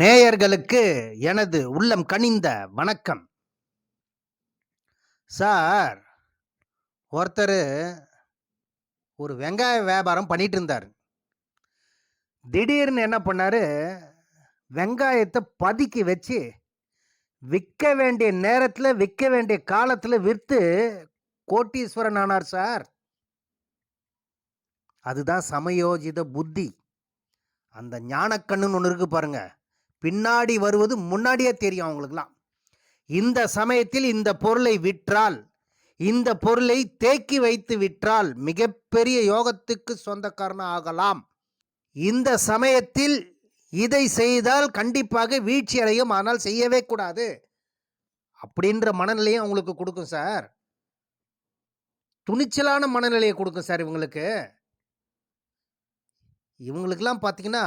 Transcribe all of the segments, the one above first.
நேயர்களுக்கு எனது உள்ளம் கனிந்த வணக்கம். சார் ஒருத்தர் ஒரு வெங்காய வியாபாரம் பண்ணிட்டு இருந்தார் திடீர்னு என்ன பண்ணார்? வெங்காயத்தை பதுக்கி வச்சு விற்க வேண்டிய நேரத்தில் விற்க வேண்டிய காலத்தில் விற்று கோட்டீஸ்வரன் ஆனார் சார். அதுதான் சமயோஜித புத்தி. அந்த ஞானக்கண்ணுன்னு ஒன்று இருக்கு பாருங்கள் பின்னாடி வருவது முன்னாடியே தெரியும் அவங்களுக்குலாம் இந்த சமயத்தில் இந்த பொருளை விற்றால் இந்த பொருளை தேக்கி வைத்து விற்றால் மிகப்பெரிய யோகத்துக்கு சொந்தக்காரன் ஆகலாம். இந்த சமயத்தில் இதை செய்தால் கண்டிப்பாக வீழ்ச்சி அடையும் ஆனால் செய்யவே கூடாது. அப்படின்ற மனநிலையும் அவங்களுக்கு கொடுக்கும் சார். துணிச்சலான மனநிலையை கொடுக்கும் சார் இவங்களுக்கு. இவங்களுக்கெல்லாம் பார்த்தீங்கன்னா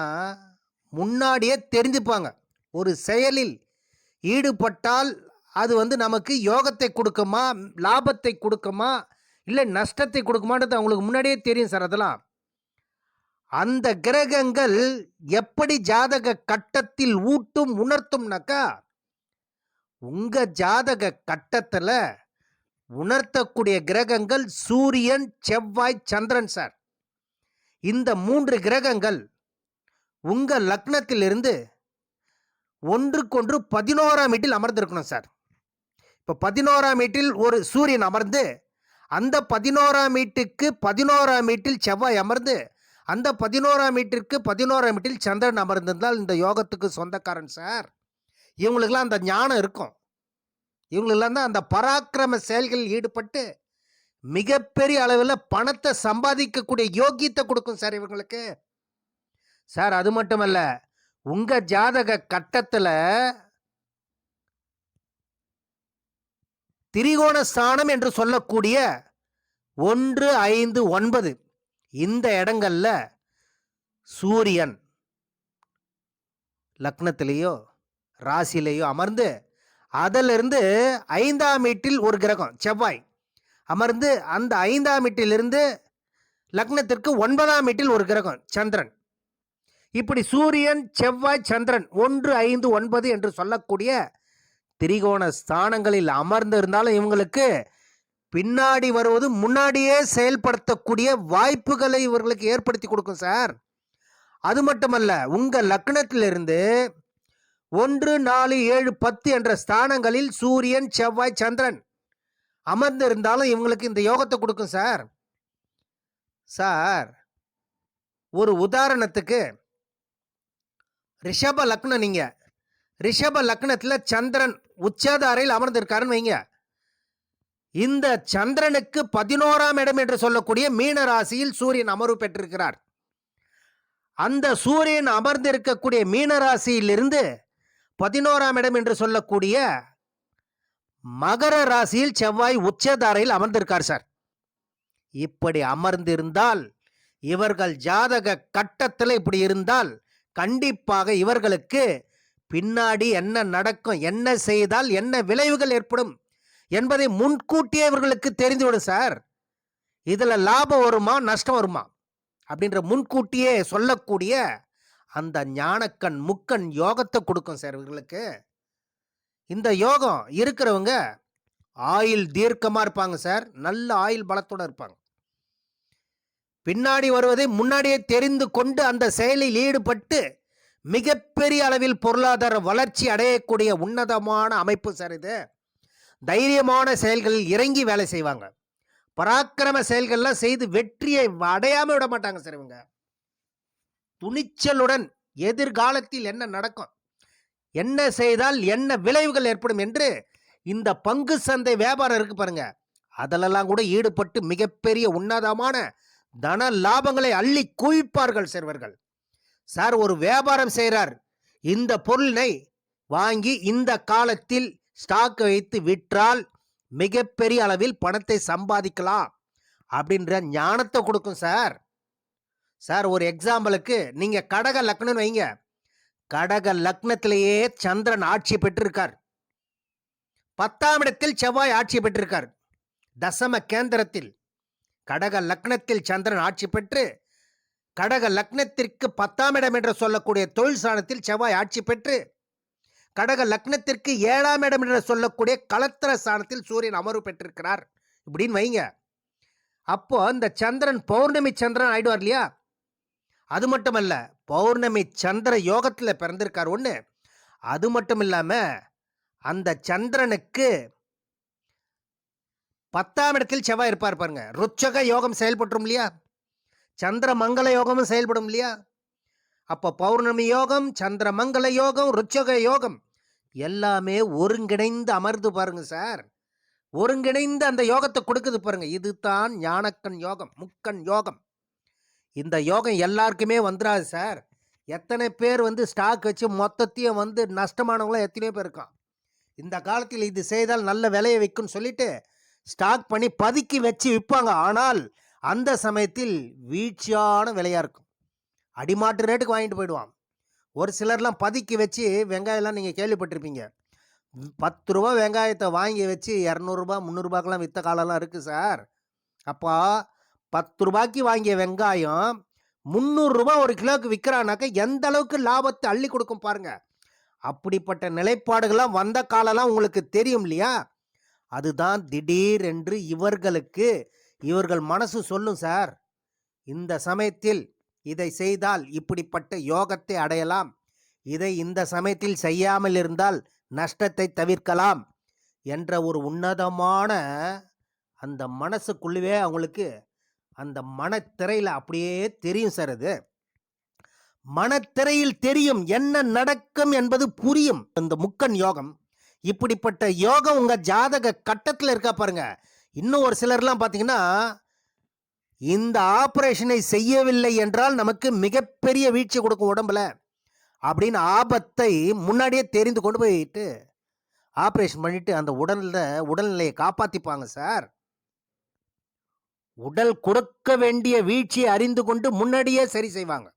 முன்னாடியே தெரிஞ்சுப்பாங்க. ஒரு செயலில் ஈடுபட்டால் அது வந்து நமக்கு யோகத்தை கொடுக்குமா லாபத்தை கொடுக்குமா இல்லை நஷ்டத்தை கொடுக்குமான்றது அவங்களுக்கு முன்னாடியே தெரியும் சார் அதெல்லாம். அந்த கிரகங்கள் எப்படி ஜாதக கட்டத்தில் ஊட்டும் உணர்த்தும்னாக்கா உங்கள் ஜாதக கட்டத்தில் உணர்த்தக்கூடிய கிரகங்கள் சூரியன் செவ்வாய் சந்திரன் சார். இந்த மூன்று கிரகங்கள் உங்கள் லக்னத்திலிருந்து ஒன்றுக்கொன்று பதினோராம் வீட்டில் அமர்ந்திருக்கணும் சார். இப்போ பதினோராம் வீட்டில் ஒரு சூரியன் அமர்ந்து அந்த பதினோராம் வீட்டுக்கு பதினோராம் வீட்டில் செவ்வாய் அமர்ந்து அந்த பதினோராம் வீட்டிற்கு பதினோராம் வீட்டில் சந்திரன் அமர்ந்திருந்தால் இந்த யோகத்துக்கு சொந்தக்காரன் சார். இவங்களுக்கெல்லாம் அந்த ஞானம் இருக்கும். இவங்களுக்கெல்லாம் தான் அந்த பராக்கிரம செயல்களில் ஈடுபட்டு மிகப்பெரிய அளவில் பணத்தை சம்பாதிக்கக்கூடிய யோக்கியத்தை கொடுக்கும் சார் இவங்களுக்கு. சார் அது மட்டுமல்ல உங்க ஜாதக கட்டத்தில் திரிகோண ஸ்தானம் என்று சொல்லக்கூடிய ஒன்று ஐந்து ஒன்பது இந்த இடங்கள்ல சூரியன் லக்னத்திலேயோ ராசியிலேயோ அமர்ந்து அதிலிருந்து ஐந்தாம் வீட்டில் ஒரு கிரகம் செவ்வாய் அமர்ந்து அந்த ஐந்தாம் வீட்டிலிருந்து லக்னத்திற்கு ஒன்பதாம் வீட்டில் ஒரு கிரகம் சந்திரன். இப்படி சூரியன் செவ்வாய் சந்திரன் ஒன்று ஐந்து ஒன்பது என்று சொல்லக்கூடிய திரிகோண ஸ்தானங்களில் அமர்ந்து இருந்தாலும் இவங்களுக்கு பின்னாடி வருவது முன்னாடியே செயல்படுத்தக்கூடிய வாய்ப்புகளை இவர்களுக்கு ஏற்படுத்தி கொடுக்கும் சார். அது மட்டுமல்ல உங்கள் லக்னத்திலிருந்து ஒன்று நாலு ஏழு பத்து என்ற ஸ்தானங்களில் சூரியன் செவ்வாய் சந்திரன் அமர்ந்து இருந்தாலும் இவங்களுக்கு இந்த யோகத்தை கொடுக்கும் சார். சார் ஒரு உதாரணத்துக்கு ரிஷப லக்னம் நீங்க. ரிஷப லக்னத்தில் சந்திரன் உச்சதாரையில் அமர்ந்திருக்காருன்னு வைங்க. இந்த சந்திரனுக்கு பதினோராம் இடம் என்று சொல்லக்கூடிய மீன ராசியில் சூரியன் அமர்வு பெற்றிருக்கிறார். அந்த சூரியன் அமர்ந்திருக்கக்கூடிய மீன ராசியிலிருந்து பதினோராம் இடம் என்று சொல்லக்கூடிய மகர ராசியில் செவ்வாய் உச்சதாரையில் அமர்ந்திருக்கார் சார். இப்படி அமர்ந்திருந்தால் இவர்கள் ஜாதக கட்டத்தில் இப்படி இருந்தால் கண்டிப்பாக இவர்களுக்கு பின்னாடி என்ன நடக்கும் என்ன செய்தால் என்ன விளைவுகள் ஏற்படும் என்பதை முன்கூட்டியே இவர்களுக்கு தெரிந்துவிடும் சார். இதில் லாபம் வருமா நஷ்டம் வருமா? அப்படின்ற முன்கூட்டியே சொல்லக்கூடிய அந்த ஞானக்கண் முக்கண் யோகத்தை கொடுக்கும் சார் இவர்களுக்கு. இந்த யோகம் இருக்கிறவங்க ஆயில் தீர்க்கமாக இருப்பாங்க சார். நல்ல ஆயில் பலத்தோடு இருப்பாங்க. பின்னாடி வருவதை முன்னாடியே தெரிந்து கொண்டு அந்த செயலில் ஈடுபட்டு மிகப்பெரிய அளவில் பொருளாதார வளர்ச்சி அடையக்கூடிய உன்னதமான அமைப்பு சார் இது. தைரியமான செயல்களில் இறங்கி வேலை செய்வாங்க. பராக்கிரம செயல்கள்லாம் செய்து வெற்றியை அடையாமல் விட மாட்டாங்க சார் இவங்க. துணிச்சலுடன் எதிர்காலத்தில் என்ன நடக்கும்? என்ன செய்தால் என்ன விளைவுகள் ஏற்படும் என்று இந்த பங்கு சந்தை வியாபாரம் இருக்கு பாருங்க. அதிலெல்லாம் கூட ஈடுபட்டு மிகப்பெரிய உன்னதமான தன லாபங்களை அள்ளி குவிப்பார்கள் சிறுவர்கள். சார் ஒரு வியாபாரம் செய்கிறார் இந்த பொருளினை வாங்கி இந்த காலத்தில் ஸ்டாக் வைத்து விற்றால் மிகப்பெரிய அளவில் பணத்தை சம்பாதிக்கலாம் அப்படின்ற ஞானத்தை கொடுக்கும் சார். சார் ஒரு எக்ஸாம்பிளுக்கு நீங்க கடக லக்னம்னு வைங்க. கடக லக்னத்திலேயே சந்திரன் ஆட்சி பெற்றிருக்கார். பத்தாம் இடத்தில் செவ்வாய் ஆட்சி பெற்றிருக்கார். தசம கேந்திரத்தில். கடக லக்னத்தில் சந்திரன் ஆட்சி பெற்று கடக லக்னத்திற்கு பத்தாம் இடம் என்று சொல்லக்கூடிய தொழில் ஸ்தானத்தில் செவ்வாய் ஆட்சி பெற்று கடக லக்னத்திற்கு ஏழாம் இடம் என்று சொல்லக்கூடிய கலத்திர ஸ்தானத்தில் சூரியன் அமர்வு பெற்றிருக்கிறார். இப்படின்னு வைங்க. அப்போ இந்த சந்திரன் பௌர்ணமி சந்திரன் ஆயிடுவார் இல்லையா? அது மட்டுமல்ல பௌர்ணமி சந்திர யோகத்தில் பிறந்திருக்கார் ஒன்று அது மட்டும் இல்லாமல் அந்த சந்திரனுக்கு பத்தாம் இடத்தில் செவ்வாய் இருப்பார் பாருங்க. ருச்சக யோகம் செயல்பட்டுரும் இல்லையா? சந்திர மங்கள யோகமும் செயல்படும் இல்லையா? அப்போ பௌர்ணமி யோகம் சந்திர மங்கள யோகம் ருச்சக யோகம் எல்லாமே ஒருங்கிணைந்து அமர்ந்து பாருங்க சார். ஒருங்கிணைந்து அந்த யோகத்தை கொடுக்குது பாருங்க. இதுதான் ஞானக்கண் யோகம் முக்கண் யோகம். இந்த யோகம் எல்லாருக்குமே வந்துடாது சார். எத்தனை பேர் வந்து ஸ்டாக் வச்சு மொத்தத்தையும் வந்து நஷ்டமானவங்களாம் எத்தனையோ பேர் இருக்கான். இந்த காலத்தில் இது செய்தால் நல்ல விலையை வைக்கும்னு சொல்லிட்டு ஸ்டாக் பண்ணி பதுக்கி வச்சு விற்பாங்க. ஆனால் அந்த சமயத்தில் வீழ்ச்சியான விலையாக இருக்கும். அடிமாட்டு ரேட்டுக்கு வாங்கிட்டு போயிடுவான். ஒரு சிலர்லாம் பதுக்கி வச்சு வெங்காயம்லாம் நீங்கள் கேள்விப்பட்டிருப்பீங்க. பத்து ரூபா வெங்காயத்தை வாங்கி வச்சு இரநூறுபா முந்நூறுபாக்கெல்லாம் விற்ற காலம்லாம் இருக்குது சார். அப்போ பத்து ரூபாய்க்கு வாங்கிய வெங்காயம் முந்நூறுரூபா ஒரு கிலோவுக்கு விற்கிறானாக்க எந்த அளவுக்கு லாபத்தை அள்ளி கொடுக்கும் பாருங்கள் அப்படிப்பட்ட நிலைப்பாடுகள்லாம் வந்த காலம்லாம் உங்களுக்கு தெரியும் இல்லையா? அதுதான் திடீர் என்று இவர்களுக்கு இவர்கள் மனசு சொல்லும் சார் இந்த சமயத்தில் இதை செய்தால் இப்படிப்பட்ட யோகத்தை அடையலாம். இதை இந்த சமயத்தில் செய்யாமல் இருந்தால் நஷ்டத்தை தவிர்க்கலாம் என்ற ஒரு உன்னதமான அந்த மனசுக்குள்ளவே அவங்களுக்கு அந்த மனத்திரையில் அப்படியே தெரியும் சார் அது. மனத்திரையில் தெரியும் என்ன நடக்கும் என்பது புரியும். இந்த முக்கன் யோகம் இப்படிப்பட்ட யோகம் உங்கள் ஜாதக கட்டத்தில் இருக்கா பாருங்க. இன்னும் ஒரு சிலர்லாம் பார்த்தீங்கன்னா இந்த ஆப்ரேஷனை செய்யவில்லை என்றால் நமக்கு மிகப்பெரிய வீழ்ச்சி கொடுக்கும் உடம்புல அப்படின்னு ஆபத்தை முன்னாடியே தெரிந்து கொண்டு போயிட்டு ஆப்ரேஷன் பண்ணிட்டு அந்த உடல்ல உடல்நிலையை காப்பாற்றிப்பாங்க சார். உடல் கொடுக்க வேண்டிய வீழ்ச்சியை அறிந்து கொண்டு முன்னாடியே சரி செய்வாங்க.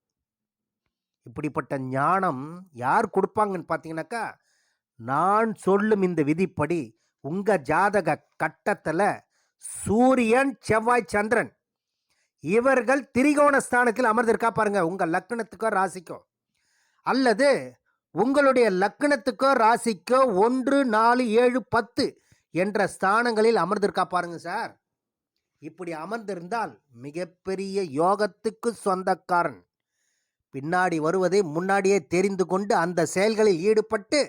இப்படிப்பட்ட ஞானம் யார் கொடுப்பாங்கன்னு பார்த்தீங்கன்னாக்கா நான் சொல்லும் இந்த விதிப்படி உங்க ஜாதக கட்டத்தில் சூரியன் செவ்வாய் சந்திரன் இவர்கள் திரிகோண ஸ்தானத்தில் அமர்ந்திருக்கா பாருங்க. உங்க லக்கணத்துக்கோ ராசிக்கோ. அல்லது உங்களுடைய லக்கணத்துக்கோ ராசிக்கோ ஒன்று நாலு ஏழு பத்து என்ற ஸ்தானங்களில் அமர்ந்திருக்கா பாருங்க சார். இப்படி அமர்ந்திருந்தால் மிகப்பெரிய யோகத்துக்கு சொந்தக்காரன். பின்னாடி வருவதை முன்னாடியே தெரிந்து கொண்டு அந்த செயல்களில் ஈடுபட்டு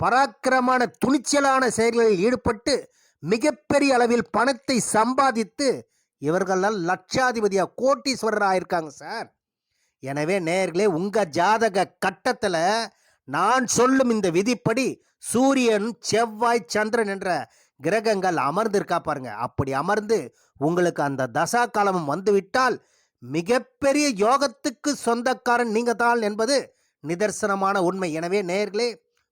பராக்கிரமான துணிச்சலான செயல்களில் ஈடுபட்டு மிகப்பெரிய அளவில் பணத்தை சம்பாதித்து இவர்களெல்லாம் லட்சாதிபதியாக கோட்டீஸ்வரர் ஆயிருக்காங்க சார். எனவே நேர்களே உங்கள் ஜாதக கட்டத்தில் நான் சொல்லும் இந்த விதிப்படி சூரியன் செவ்வாய் சந்திரன் என்ற கிரகங்கள் அமர்ந்திருக்கா பாருங்க. அப்படி அமர்ந்து உங்களுக்கு அந்த தசா காலமும் வந்துவிட்டால் மிகப்பெரிய யோகத்துக்கு சொந்தக்காரன் நீங்கள் தான் என்பது நிதர்சனமான உண்மை. எனவே நேர்களே